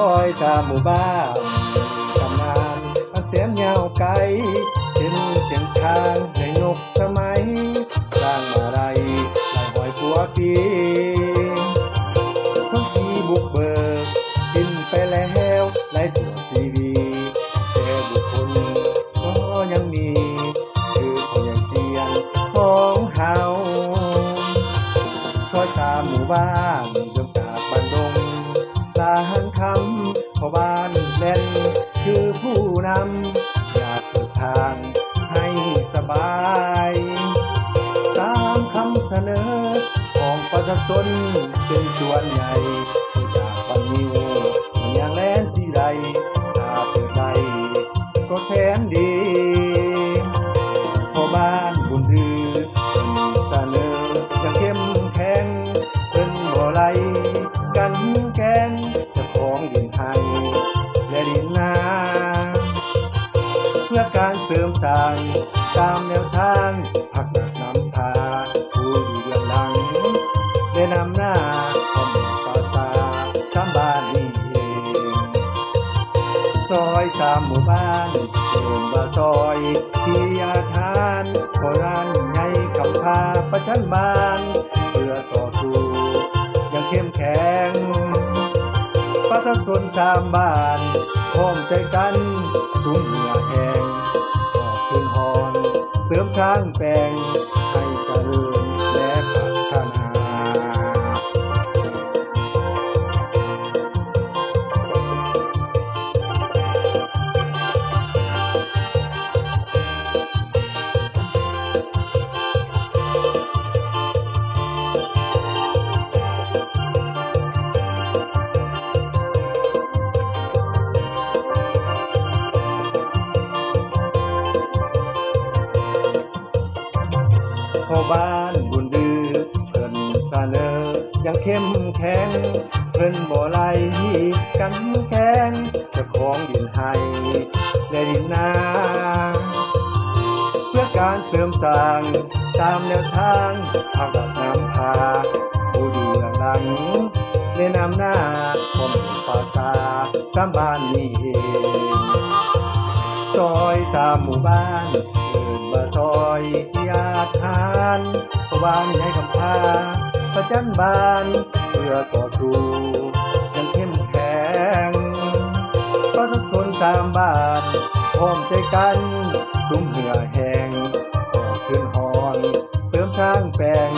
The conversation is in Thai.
อยตามหมู่บ้านตำนานมันเสียาวไกลเป็นเสียงทางในนก นเป็นส่วนใหญ่จากปันนิวมันยังแลนสีไรถ้าเปิดใดก็แทนดีพ่อบ้านบุญดือเป็นเสนออย่างเข้มแข็งเป็นบ่ไหลกันแกงเจะของดินไทยและดินนาเพื่อการเสริมสร้างตามแนว นำหน้าคอมภาษาสามบ้านนี้เองซอยสามหมู่บ้านเดินมาซอยที่อาคารโบราณใหญ่กำพาประชันบ้านเพื่อต่อสู้ยังเข้มแข็งประชาชนสามบ้านพร้อมใจกันสูงเหนือแหงออกคืนหอน เสริมสร้างแปลง พ่อบ้านบุญดื้อเพิ่นเสนอยังเข้มแข็ง เพิ่นบ่ไหลกันแข็งเจะของดินไห้และดินนาเพื่อการเสริมสร้างตามแนวทางภาคดับน้ำพาผู้ดูหลังหลังแนะนำหน้าผมภาษาสามบ้านนี้เองซอยสามหมู่บ้าน มาซอยที่อาคารระวานให้คำพาประจันบานเพื่อต่อสู้ยังเข้มแข็งประชาชนสามบ้านพร้อมใจกันสุมเหงื่อแหงออกขึ้นหอน เสริมสร้างแปลง